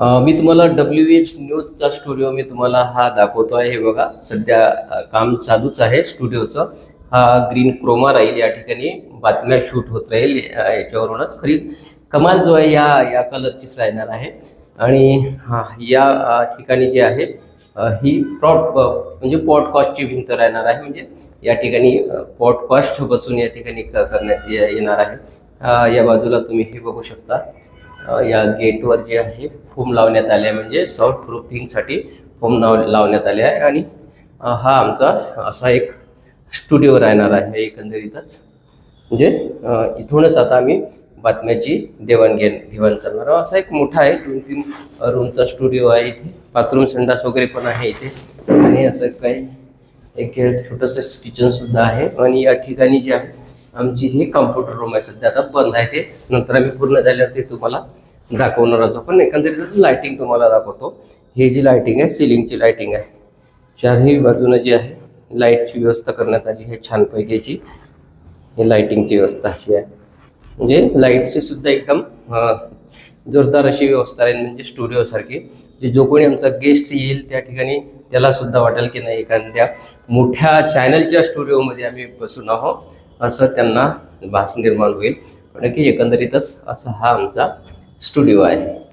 मी तुम्हाला W H न्यूजचा studio मी तुम्हाला हा दाखवतो आहे हे बघा सध्या काम चालूच आहे स्टुडिओचं हा ग्रीन क्रोमा राहील या ठिकाणी. बातम्या शूट होत राहील याच्यावरूनच. खरी कमाल जो आहे या या कलरचीच राहणार आहे. आणि हा या ठिकाणी जे आहे ही प्रॉट म्हणजे पॉडकास्टची भिंत राहणार आहे. म्हणजे या ठिकाणी पॉडकास्ट बसून या ठिकाणी क- करण्यात ये- येणार आहे. या बाजूला तुम्ही हे बघू शकता. या गेटवर जे आहे फोम लावण्यात आले आहे. म्हणजे साऊंड प्रूफिंगसाठी फोम लाव लावण्यात आले आहे. आणि हा आमचा असा एक स्टुडिओ राहणार आहे एकंदरीतच. म्हणजे इथूनच आता आम्ही बातम्याची देवाणघेण घेवाण करणार आहोत. असा एक मोठा आहे दोन तीन रूमचा स्टुडिओ आहे इथे. बाथरूम संडास वगैरे पण आहे इथे. आणि असं काही एक छोटंसं किचनसुद्धा आहे. आणि या ठिकाणी जे आहे आमची ही कम्प्युटर रूम आहे. सध्या आता बंद आहे ते. नंतर आम्ही पूर्ण झाल्यावर ते तुम्हाला दाखवणार असो पण एकंदरीत लायटिंग तुम्हाला दाखवतो. ही जी लायटिंग आहे सिलिंगची लायटिंग आहे. चारही बाजूनं जी आहे लाईटची व्यवस्था करण्यात आली आहे छानपैकीची हे लाईटिंगची व्यवस्था अशी आहे. म्हणजे लाईटची सुद्धा एकदम जोरदार अशी व्यवस्था आहे म्हणजे स्टुडिओसारखी जे म्हणजे जो कोणी आमचा गेस्ट येईल त्या ठिकाणी त्याला सुद्धा वाटेल की नाही एखाद्या मोठ्या चॅनलच्या स्टुडिओमध्ये आम्ही बसून आहोत. असं त्यांना भास निर्माण होईल. कारण की एकंदरीतच असा हा आमचा स्टुडिओ आहे.